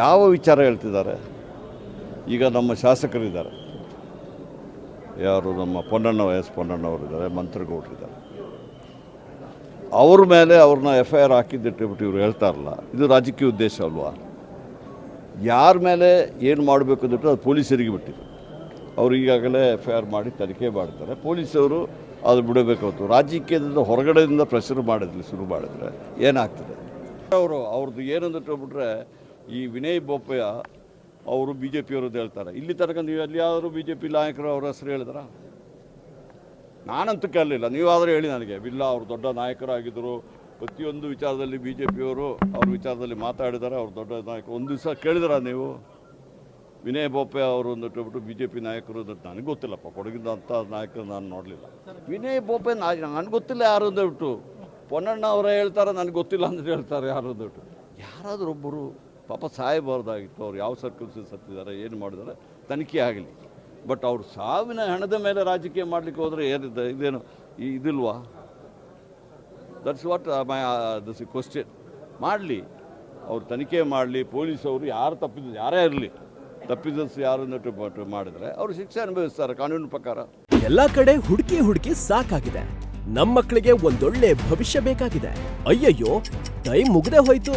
ಯಾವ ವಿಚಾರ ಹೇಳ್ತಿದ್ದಾರೆ? ಈಗ ನಮ್ಮ ಶಾಸಕರಿದ್ದಾರೆ. ಯಾರು? ನಮ್ಮ ಪೊನ್ನಣ್ಣ ಎಸ್ ಪೊನ್ನಣ್ಣವರಿದ್ದಾರೆ ಇದ್ದಾರೆ ಅವ್ರ ಮೇಲೆ ಅವ್ರನ್ನ ಎಫ್ ಐ ಆರ್ ಇವರು ಇವ್ರು ಹೇಳ್ತಾರಲ್ಲ ಇದು ರಾಜಕೀಯ ಉದ್ದೇಶ ಅಲ್ವಾ? ಯಾರ ಮೇಲೆ ಏನು ಮಾಡಬೇಕು ಅಂದ್ಬಿಟ್ಟು ಅದು ಪೊಲೀಸರಿಗೆ ಬಿಟ್ಟಿದೆ. ಅವ್ರು ಈಗಾಗಲೇ ಎಫ್ ಐ ಆರ್ ಮಾಡಿ ತನಿಖೆ ಮಾಡ್ತಾರೆ. ಪೊಲೀಸವರು ಅದು ಬಿಡಬೇಕು ರಾಜಕೀಯದಿಂದ ಹೊರಗಡೆಯಿಂದ ಪ್ರೆಷರ್ ಮಾಡಿದ್ಲಿ ಶುರು ಮಾಡಿದ್ರೆ ಏನಾಗ್ತದೆ? ಅವರು ಅವ್ರದ್ದು ಏನಂದ್ಬಿಟ್ಟು ಹೇಳ್ಬಿಟ್ರೆ ಈ ವಿನಯ್ ಬೋಪಯ್ಯ ಅವರು ಬಿ ಜೆ ಪಿಯವ್ರದ್ದು ಹೇಳ್ತಾರೆ. ಇಲ್ಲಿ ತನಕ ನೀವು ಎಲ್ಲಿಯಾದರೂ ಬಿ ಜೆ ಪಿ ನಾಯಕರು ಅವ್ರ ಹೆಸರು ಹೇಳಿದ್ರ? ನಾನಂತೂ ಕೇಳಲಿಲ್ಲ. ನೀವಾದರೂ ಹೇಳಿ ನನಗೆ. ಇಲ್ಲ ಅವರು ದೊಡ್ಡ ನಾಯಕರಾಗಿದ್ದರು. ಪ್ರತಿಯೊಂದು ವಿಚಾರದಲ್ಲಿ ಬಿ ಜೆ ಪಿಯವರು ಅವ್ರ ವಿಚಾರದಲ್ಲಿ ಮಾತಾಡಿದ್ದಾರೆ ಅವ್ರು ದೊಡ್ಡ ನಾಯಕರು ಒಂದು ದಿವಸ ಕೇಳಿದ್ರ ನೀವು? ವಿನಯ್ ಬೋಪೆ ಅವರು ಅಂದ್ಬಿಟ್ಟು ಬಿ ಜೆ ಪಿ ನಾಯಕರು ಅಂತ ನನಗೆ ಗೊತ್ತಿಲ್ಲಪ್ಪ. ಕೊಡಗಿನ ಅಂಥ ನಾಯಕರು ನಾನು ನೋಡಲಿಲ್ಲ. ವಿನಯ್ ಬೋಪೆ ನನಗೆ ಗೊತ್ತಿಲ್ಲ ಯಾರು ಅಂದ್ಬಿಟ್ಟು. ಪೊನ್ನಣ್ಣ ಅವರೇ ಹೇಳ್ತಾರೆ? ನನಗೆ ಗೊತ್ತಿಲ್ಲ ಅಂತ ಹೇಳ್ತಾರೆ ಯಾರು ಅಂದ್ಬಿಟ್ಟು. ಯಾರಾದರೂ ಒಬ್ಬರು ಪಾಪ ಸಾಯಬಾರ್ದಾಗಿತ್ತು. ಅವ್ರು ಯಾವ ಸರ್ಕಲ್ಸ್ ಸತ್ತಿದ್ದಾರೆ, ಏನು ಮಾಡಿದ್ದಾರೆ, ತನಿಖೆ ಆಗಲಿ. ಬಟ್ ಅವ್ರು ಸಾವಿನ ಹಣದ ಮೇಲೆ ರಾಜಕೀಯ ಮಾಡಲಿಕ್ಕೆ ಹೋದರೆ ಏನಿದೆ, ಇದೇನು ಇದಿಲ್ವಾ? That's what my this question ಮಾಡಲಿ. ಅವ್ರು ತನಿಖೆ ಮಾಡಲಿ ಪೊಲೀಸವರು ಯಾರು ತಪ್ಪಿದ ಯಾರೇ ಇರಲಿ ತಪ್ಪಿದಸ್ ಯಾರು ಅಂದ್ಬಿಟ್ಟು ಮಾಡಿದರೆ ಅವರು ಶಿಕ್ಷೆ ಅನುಭವಿಸ್ತಾರೆ, ಕಾನೂನು ಪ್ರಕಾರ. ಎಲ್ಲಾ ಕಡೆ ಹುಡುಕಿ ಹುಡುಕಿ ಸಾಕಾಗಿದೆ. ನಮ್ಮ ಮಕ್ಕಳಿಗೆ ಒಂದೊಳ್ಳೆ ಭವಿಷ್ಯ ಬೇಕಾಗಿದೆ. ಅಯ್ಯಯ್ಯೋ, ಟೈಮ್ ಮುಗ್ದೇ ಹೋಯ್ತು.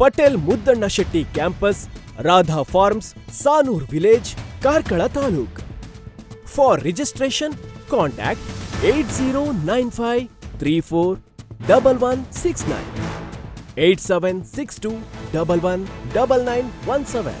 Patel Muddanna Shetty campus, Radha farms, Sanur village, Karkala taluk. For registration contact eight zero nine five three four double one six nine eight seven six two double one double nine one seven